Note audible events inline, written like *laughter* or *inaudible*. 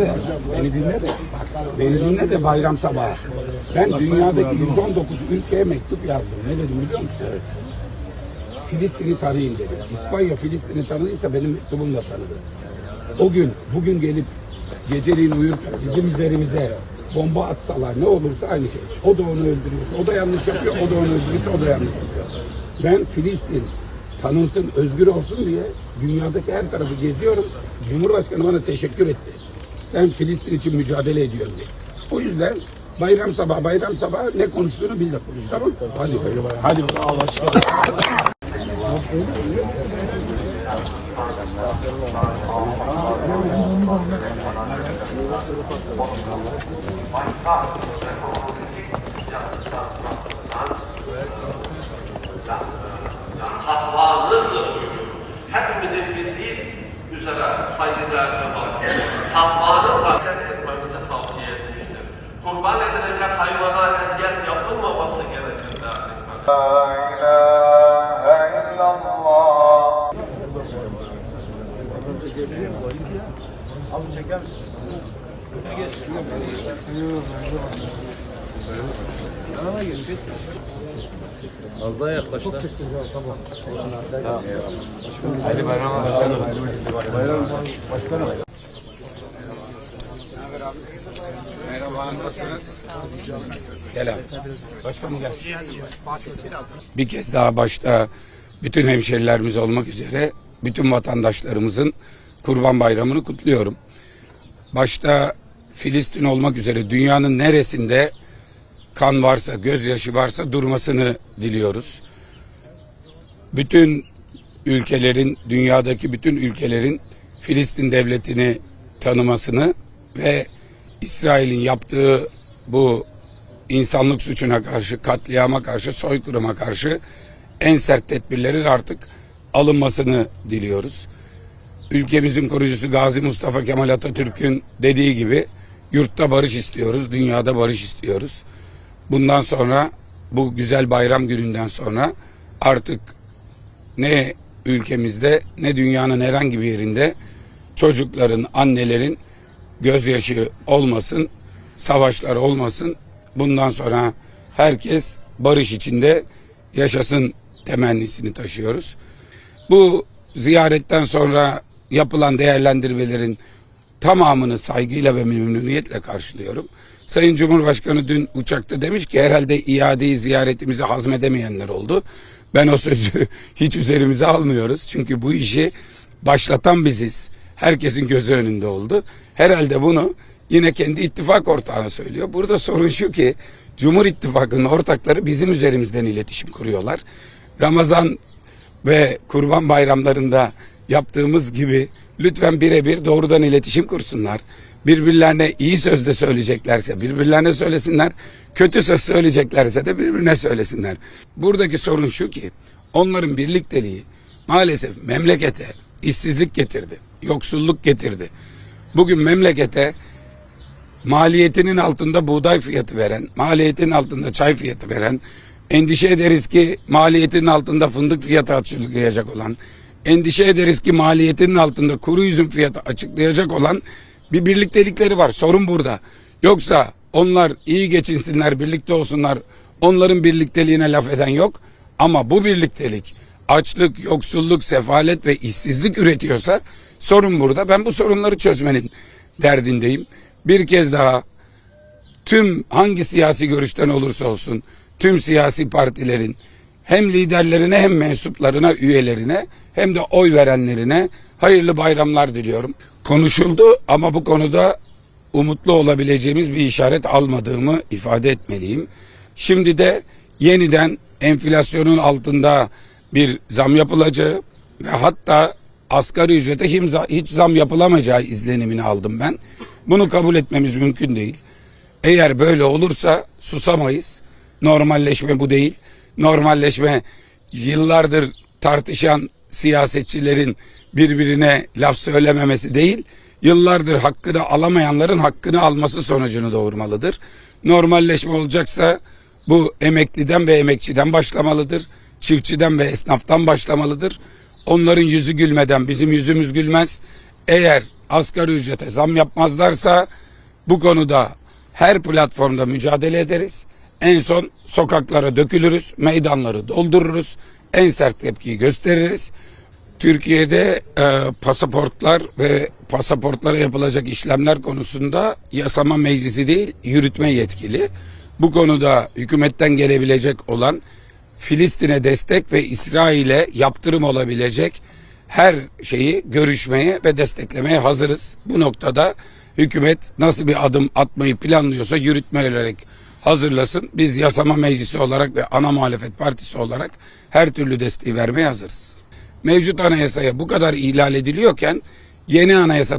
de, beni dinle de, beni dinle de bayram sabahı. Ben dünyadaki 119 ülkeye mektup yazdım. Ne dedim biliyor musun? Filistin'i tanıyın dedim. İspanya Filistin'i tanıdıysa benim mektubumla tanıdı. O gün, bugün gelip geceliğin uyurken bizim üzerimize bomba atsalar ne olursa aynı şey. O da onu öldürürse, o da yanlış yapıyor, o da onu öldürürse, o da yanlış yapıyor. Ben Filistin tanınsın, özgür olsun diye dünyadaki her tarafı geziyorum. Cumhurbaşkanı bana teşekkür etti. Sen Filistin için mücadele ediyorsun diye. O yüzden bayram sabahı, bayram sabahı ne konuştuğunu bil de konuş tamam mı? Hadi, hadi. hadi. takvanızla buyuruyor. Hepimizin bildiği üzere saygıdeğer cemaat, takvanın hareket etmemizi tavsiye etmiştir. Kurban edilecek hayvana eziyet yapılmaması gerekir değerli Abi çeker misin? Yanına gel. Az daha yaklaş tamam. Hadi bayram başkanım. Bayram başkanım. Merhaba, nasılsınız? Gel abi. Başkanım gel. Bir kez daha başta bütün hemşerilerimiz olmak üzere bütün vatandaşlarımızın Kurban Bayramı'nı kutluyorum. Başta Filistin olmak üzere dünyanın neresinde kan varsa, gözyaşı varsa durmasını diliyoruz. Bütün ülkelerin, dünyadaki bütün ülkelerin Filistin devletini tanımasını ve İsrail'in yaptığı bu insanlık suçuna karşı, katliama karşı, soykırıma karşı en sert tedbirlerin artık alınmasını diliyoruz. Ülkemizin kurucusu Gazi Mustafa Kemal Atatürk'ün dediği gibi yurtta barış istiyoruz, dünyada barış istiyoruz. Bundan sonra bu güzel bayram gününden sonra artık ne ülkemizde ne dünyanın herhangi bir yerinde çocukların, annelerin gözyaşı olmasın, savaşlar olmasın. Bundan sonra herkes barış içinde yaşasın temennisini taşıyoruz. Bu ziyaretten sonra yapılan değerlendirmelerin tamamını saygıyla ve memnuniyetle karşılıyorum. Sayın Cumhurbaşkanı dün uçakta demiş ki herhalde iadeyi ziyaretimizi hazmedemeyenler oldu. Ben o sözü *laughs* hiç üzerimize almıyoruz. Çünkü bu işi başlatan biziz. Herkesin gözü önünde oldu. Herhalde bunu yine kendi ittifak ortağına söylüyor. Burada sorun şu ki Cumhur İttifakı'nın ortakları bizim üzerimizden iletişim kuruyorlar. Ramazan ve kurban bayramlarında yaptığımız gibi lütfen birebir doğrudan iletişim kursunlar. Birbirlerine iyi söz de söyleyeceklerse birbirlerine söylesinler. Kötü söz söyleyeceklerse de birbirine söylesinler. Buradaki sorun şu ki onların birlikteliği maalesef memlekete işsizlik getirdi, yoksulluk getirdi. Bugün memlekete maliyetinin altında buğday fiyatı veren, maliyetin altında çay fiyatı veren, endişe ederiz ki maliyetinin altında fındık fiyatı açıklayacak olan, endişe ederiz ki maliyetinin altında kuru üzüm fiyatı açıklayacak olan bir birliktelikleri var. Sorun burada. Yoksa onlar iyi geçinsinler, birlikte olsunlar. Onların birlikteliğine laf eden yok. Ama bu birliktelik açlık, yoksulluk, sefalet ve işsizlik üretiyorsa sorun burada. Ben bu sorunları çözmenin derdindeyim. Bir kez daha tüm hangi siyasi görüşten olursa olsun tüm siyasi partilerin hem liderlerine hem mensuplarına, üyelerine hem de oy verenlerine hayırlı bayramlar diliyorum. Konuşuldu ama bu konuda umutlu olabileceğimiz bir işaret almadığımı ifade etmeliyim. Şimdi de yeniden enflasyonun altında bir zam yapılacağı ve hatta asgari ücrete hiç zam yapılamayacağı izlenimini aldım ben. Bunu kabul etmemiz mümkün değil. Eğer böyle olursa susamayız. Normalleşme bu değil. Normalleşme yıllardır tartışan siyasetçilerin birbirine laf söylememesi değil, yıllardır hakkını alamayanların hakkını alması sonucunu doğurmalıdır. Normalleşme olacaksa bu emekliden ve emekçiden başlamalıdır. Çiftçiden ve esnaftan başlamalıdır. Onların yüzü gülmeden bizim yüzümüz gülmez. Eğer asgari ücrete zam yapmazlarsa bu konuda her platformda mücadele ederiz. En son sokaklara dökülürüz, meydanları doldururuz, en sert tepkiyi gösteririz. Türkiye'de e, pasaportlar ve pasaportlara yapılacak işlemler konusunda yasama meclisi değil, yürütme yetkili. Bu konuda hükümetten gelebilecek olan Filistin'e destek ve İsrail'e yaptırım olabilecek her şeyi görüşmeye ve desteklemeye hazırız. Bu noktada hükümet nasıl bir adım atmayı planlıyorsa yürütme olarak hazırlasın. Biz yasama meclisi olarak ve ana muhalefet partisi olarak her türlü desteği vermeye hazırız. Mevcut anayasaya bu kadar ihlal ediliyorken yeni anayasa